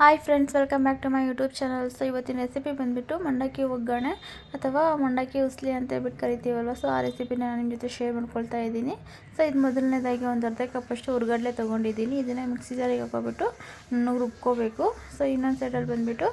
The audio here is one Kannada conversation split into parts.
Hi friends welcome back to my YouTube channel so ಇವತ್ತಿನ ರೆಸಿಪಿ ಬಂದುಬಿಟ್ಟು ಮಂಡಕ್ಕಿ ಒಗ್ಗರಣೆ ಅಥವಾ ಮಂಡಕ್ಕಿ ಉಸ್ಲಿ ಅಂತ ಹೇಳ್ಬಿಟ್ಟು ಕರಿತೀವಲ್ವ? ಸೊ ಆ ರೆಸಿಪಿನ ನಾನು ನಿಮ್ಮ ಜೊತೆ ಶೇರ್ ಮಾಡ್ಕೊಳ್ತಾ ಇದ್ದೀನಿ. ಸೊ ಇದು ಮೊದಲನೇದಾಗಿ ಒಂದು ಅರ್ಧ ಕಪ್ಪಷ್ಟು ಹುರ್ಗಡ್ಲೆ ತೊಗೊಂಡಿದ್ದೀನಿ. ಇದನ್ನು ಮಿಕ್ಸಿ ಜಾರಿಗೆ ಹಾಕೋಬಿಟ್ಟು ನುಣ್ಣಗೆ ರುಬ್ಕೋಬೇಕು. ಸೊ ಇನ್ನೊಂದು ಸೈಡಲ್ಲಿ ಬಂದುಬಿಟ್ಟು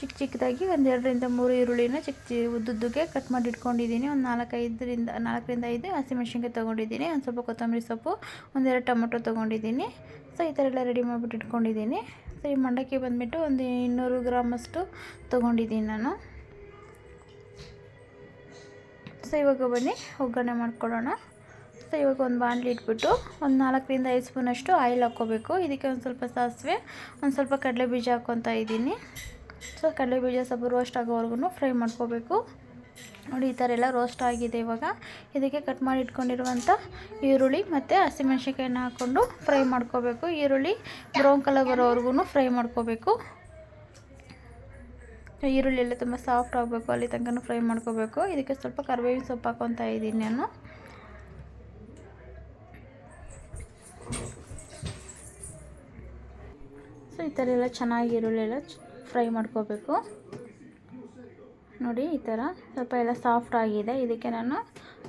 ಚಿಕ್ಕ ಚಿಕ್ಕದಾಗಿ ಒಂದು ಎರಡರಿಂದ ಮೂರು ಈರುಳ್ಳಿನ ಚಿಕ್ಕ ಚಿ ಉದ್ದುದ್ದಕ್ಕೆ ಕಟ್ ಮಾಡಿ ಇಟ್ಕೊಂಡಿದ್ದೀನಿ. ಒಂದು ನಾಲ್ಕೈದರಿಂದ, ನಾಲ್ಕರಿಂದ ಐದು ಹಸಿಮೆಣ್ಸಿನ್ಕಾಯಿ ತೊಗೊಂಡಿದ್ದೀನಿ. ಒಂದು ಸ್ವಲ್ಪ ಕೊತ್ತಂಬರಿ ಸೊಪ್ಪು ಒಂದೆರಡು ಟೊಮೊಟೊ ತೊಗೊಂಡಿದ್ದೀನಿ. ಸೊ ಈ ಥರ ಎಲ್ಲ ರೆಡಿ ಮಾಡಿಬಿಟ್ಟು ಇಟ್ಕೊಂಡಿದ್ದೀನಿ. ಸೊ ಈ ಮಂಡಕ್ಕಿ ಬಂದುಬಿಟ್ಟು ಒಂದು ಇನ್ನೂರು ಗ್ರಾಮಷ್ಟು ತೊಗೊಂಡಿದ್ದೀನಿ ನಾನು. ಸೊ, ಇವಾಗ ಬನ್ನಿ, ಒಗ್ಗರಣೆ ಮಾಡ್ಕೊಳ್ಳೋಣ. ಸೊ, ಇವಾಗ ಒಂದು ಬಾಣಲಿ ಇಟ್ಬಿಟ್ಟು ಒಂದು ನಾಲ್ಕರಿಂದ ಐದು ಸ್ಪೂನಷ್ಟು ಆಯಿಲ್ ಹಾಕ್ಕೋಬೇಕು. ಇದಕ್ಕೆ ಒಂದು ಸ್ವಲ್ಪ ಸಾಸಿವೆ, ಒಂದು ಸ್ವಲ್ಪ ಕಡಲೆ ಬೀಜ ಹಾಕ್ಕೊತಾ ಇದ್ದೀನಿ. ಸೊ ಕಡಲೆ ಬೀಜ ಸ್ವಲ್ಪ ರೋಸ್ಟ್ ಆಗೋವರೆಗೂ ಫ್ರೈ ಮಾಡ್ಕೋಬೇಕು. ನೋಡಿ, ಈ ಥರ ಎಲ್ಲ ರೋಸ್ಟ್ ಆಗಿದೆ ಇವಾಗ. ಇದಕ್ಕೆ ಕಟ್ ಮಾಡಿ ಇಟ್ಕೊಂಡಿರುವಂಥ ಈರುಳ್ಳಿ ಮತ್ತು ಹಸಿಮೆಣ್ಸಿನ್ಕಾಯಿನ ಹಾಕ್ಕೊಂಡು ಫ್ರೈ ಮಾಡ್ಕೋಬೇಕು. ಈರುಳ್ಳಿ ಬ್ರೌನ್ ಕಲರ್ ಬರೋವರೆಗೂ ಫ್ರೈ ಮಾಡ್ಕೋಬೇಕು. ಈರುಳ್ಳಿ ಎಲ್ಲ ತುಂಬ ಸಾಫ್ಟ್ ಆಗಬೇಕು, ಅಲ್ಲಿ ತನಕ ಫ್ರೈ ಮಾಡ್ಕೋಬೇಕು. ಇದಕ್ಕೆ ಸ್ವಲ್ಪ ಕರಿಬೇವಿನ ಸೊಪ್ಪು ಹಾಕೊತ ಇದ್ದೀನಿ ನಾನು. ಸೊ, ಈ ಥರ ಎಲ್ಲ ಚೆನ್ನಾಗಿ ಈರುಳ್ಳಿ ಎಲ್ಲ ಫ್ರೈ ಮಾಡ್ಕೋಬೇಕು. ನೋಡಿ, ಈ ಥರ ಸ್ವಲ್ಪ ಎಲ್ಲ ಸಾಫ್ಟ್ ಆಗಿದೆ. ಇದಕ್ಕೆ ನಾನು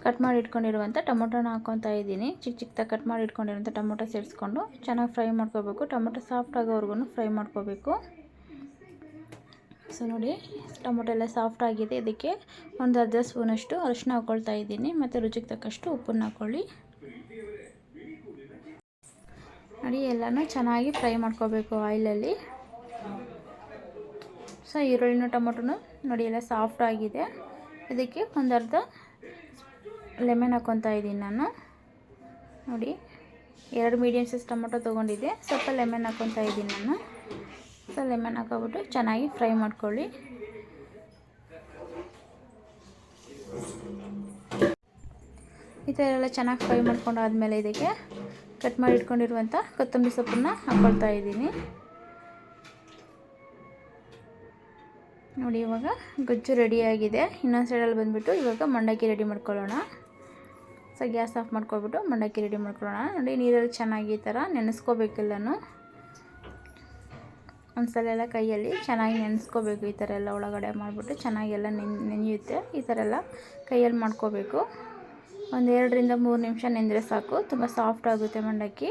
ಕಟ್ ಮಾಡಿ ಇಟ್ಕೊಂಡಿರುವಂಥ ಟೊಮೊಟೊನ ಹಾಕ್ಕೊತಾ ಇದ್ದೀನಿ. ಚಿಕ್ಕ ಚಿಕ್ಕದಾಗಿ ಕಟ್ ಮಾಡಿ ಇಟ್ಕೊಂಡಿರುವಂಥ ಟೊಮೊಟೊ ಸೇರಿಸ್ಕೊಂಡು ಚೆನ್ನಾಗಿ ಫ್ರೈ ಮಾಡ್ಕೋಬೇಕು. ಟೊಮೊಟೊ ಸಾಫ್ಟ್ ಆಗೋವರೆಗೂ ಫ್ರೈ ಮಾಡ್ಕೋಬೇಕು. ಸೊ ನೋಡಿ, ಟೊಮೊಟೊ ಎಲ್ಲ ಸಾಫ್ಟ್ ಆಗಿದೆ. ಇದಕ್ಕೆ ಒಂದು ಅರ್ಧ ಸ್ಪೂನಷ್ಟು ಅರಿಶಿನ ಹಾಕ್ಕೊಳ್ತಾ ಇದ್ದೀನಿ. ಮತ್ತು ರುಚಿಗೆ ತಕ್ಕಷ್ಟು ಉಪ್ಪನ್ನು ಹಾಕ್ಕೊಳ್ಳಿ ನೋಡಿ, ಎಲ್ಲನೂ ಚೆನ್ನಾಗಿ ಫ್ರೈ ಮಾಡ್ಕೋಬೇಕು ಆಯಿಲಲ್ಲಿ ಸೊ ಈರುಳ್ಳಿನ ಟೊಮೊಟೊನು ನೋಡಿ ಎಲ್ಲ ಸಾಫ್ಟ್ ಆಗಿದೆ. ಇದಕ್ಕೆ ಒಂದು ಅರ್ಧ ಲೆಮನ್ ಹಾಕ್ಕೊತಾ ಇದ್ದೀನಿ ನಾನು. ನೋಡಿ, ಎರಡು ಮೀಡಿಯಮ್ ಸೈಸ್ ಟೊಮೊಟೊ ತೊಗೊಂಡಿದ್ದೆ. ಸ್ವಲ್ಪ ಲೆಮನ್ ಹಾಕ್ಕೊತಾ ಇದ್ದೀನಿ ನಾನು. ಸೊ ಲೆಮನ್ ಹಾಕೋಬಿಟ್ಟು ಚೆನ್ನಾಗಿ ಫ್ರೈ ಮಾಡ್ಕೊಳ್ಳಿ. ಈ ಥರ ಎಲ್ಲ ಚೆನ್ನಾಗಿ ಫ್ರೈ ಮಾಡ್ಕೊಂಡು ಆದಮೇಲೆ ಇದಕ್ಕೆ ಕಟ್ ಮಾಡಿ ಇಟ್ಕೊಂಡಿರುವಂಥ ಕೊತ್ತಂಬರಿ ಸೊಪ್ಪನ್ನ ಹಾಕ್ಕೊಳ್ತಾ ಇದ್ದೀನಿ. ನೋಡಿ, ಇವಾಗ ಗೊಜ್ಜು ರೆಡಿಯಾಗಿದೆ ಇನ್ನೊಂದು ಸೈಡಲ್ಲಿ ಬಂದುಬಿಟ್ಟು ಇವಾಗ ಮಂಡಕ್ಕಿ ರೆಡಿ ಮಾಡ್ಕೊಳ್ಳೋಣ. ಸೊ ಗ್ಯಾಸ್ ಆಫ್ ಮಾಡ್ಕೊಬಿಟ್ಟು ಮಂಡಕ್ಕಿ ರೆಡಿ ಮಾಡ್ಕೊಳ್ಳೋಣ. ನೋಡಿ, ನೀರಲ್ಲಿ ಚೆನ್ನಾಗಿ ಈ ಥರ ನೆನೆಸ್ಕೋಬೇಕೆಲ್ಲನೂ ಒಂದ್ಸಲ ಎಲ್ಲ ಕೈಯಲ್ಲಿ ಚೆನ್ನಾಗಿ ನೆನೆಸ್ಕೋಬೇಕು ಈ ಥರ ಎಲ್ಲ ಒಳಗಡೆ ಮಾಡಿಬಿಟ್ಟು ಚೆನ್ನಾಗೆಲ್ಲ ನೆನ್, ನೆನೆಯುತ್ತೆ. ಈ ಥರ ಎಲ್ಲ ಕೈಯಲ್ಲಿ ಮಾಡ್ಕೋಬೇಕು. ಒಂದು ಎರಡರಿಂದ ಮೂರು ನಿಮಿಷ ನೆಂದರೆ ಸಾಕು. ತುಂಬ ಸಾಫ್ಟ್ ಆಗುತ್ತೆ ಮಂಡಕ್ಕಿ.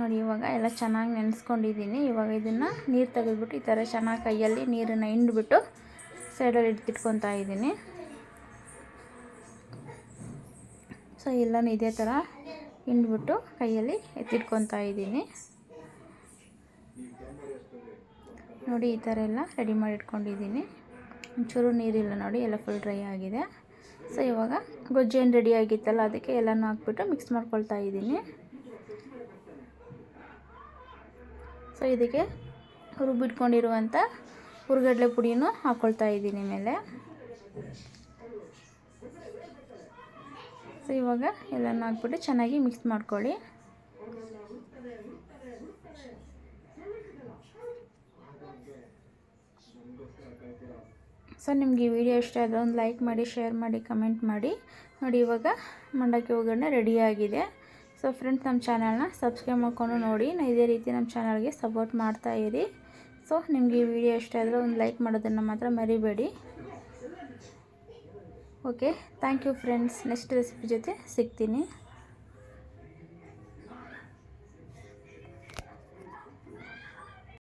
ನೋಡಿ, ಇವಾಗ ಎಲ್ಲ ಚೆನ್ನಾಗಿ ನೆನೆಸ್ಕೊಂಡಿದ್ದೀನಿ. ಇವಾಗ ಇದನ್ನು ನೀರು ತೆಗೆದ್ಬಿಟ್ಟು ಈ ಥರ ಚೆನ್ನಾಗಿ ಕೈಯಲ್ಲಿ ನೀರನ್ನು ಹಿಂಡ್ಬಿಟ್ಟು ಸೈಡಲ್ಲಿ ಎತ್ತಿಟ್ಕೊತಾ ಇದ್ದೀನಿ. ಸೊ ಎಲ್ಲನೂ ಇದೇ ಥರ ಹಿಂಡ್ಬಿಟ್ಟು ಕೈಯಲ್ಲಿ ಎತ್ತಿಟ್ಕೊತಾ ಇದ್ದೀನಿ. ನೋಡಿ, ಈ ಥರ ಎಲ್ಲ ರೆಡಿ ಮಾಡಿ ಇಟ್ಕೊಂಡಿದ್ದೀನಿ. ಒಂಚೂರು ನೀರಿಲ್ಲ ನೋಡಿ, ಎಲ್ಲ ಫುಲ್ ಡ್ರೈ ಆಗಿದೆ. ಸೊ ಇವಾಗ ಗೊಜ್ಜೇನು ರೆಡಿ ಆಗಿತ್ತಲ್ಲ, ಅದಕ್ಕೆ ಎಲ್ಲನೂ ಹಾಕ್ಬಿಟ್ಟು ಮಿಕ್ಸ್ ಮಾಡ್ಕೊಳ್ತಾ ಇದ್ದೀನಿ. ಸೊ ಇದಕ್ಕೆ ರುಬ್ಬಿಟ್ಕೊಂಡಿರುವಂಥ ಹುರ್ಗಡ್ಲೆ ಪುಡಿನೂ ಹಾಕ್ಕೊಳ್ತಾ ಇದ್ದೀನಿ ಮೇಲೆ. ಸೊ ಇವಾಗ ಎಲ್ಲನೂ ಹಾಕ್ಬಿಟ್ಟು ಚೆನ್ನಾಗಿ ಮಿಕ್ಸ್ ಮಾಡ್ಕೊಳ್ಳಿ. ಸೊ ನಿಮ್ಗೆ ಈ ವಿಡಿಯೋ ಇಷ್ಟ ಆದರೆ ಒಂದು ಲೈಕ್ ಮಾಡಿ, ಶೇರ್ ಮಾಡಿ, ಕಮೆಂಟ್ ಮಾಡಿ. ನೋಡಿ ಇವಾಗ ಮಂಡಕ್ಕಿ ಒಗ್ಗರಣೆ ರೆಡಿಯಾಗಿದೆ ಸೊ ಫ್ರೆಂಡ್ಸ್, ನಮ್ಮ ಚಾನಲ್ನ ಸಬ್ಸ್ಕ್ರೈಬ್ ಮಾಡ್ಕೊಂಡು ನೋಡಿ. ಇದೇ ರೀತಿ ನಮ್ಮ ಚಾನಲ್ಗೆ ಸಪೋರ್ಟ್ ಮಾಡ್ತಾ ಇರಿ. ಸೊ ನಿಮಗೆ ಈ ವಿಡಿಯೋ ಇಷ್ಟ ಆದರೆ ಒಂದು ಲೈಕ್ ಮಾಡೋದನ್ನು ಮಾತ್ರ ಮರಿಬೇಡಿ. Okay, thank you friends. Next recipe ಜೊತೆ ಸಿಗ್ತೀನಿ.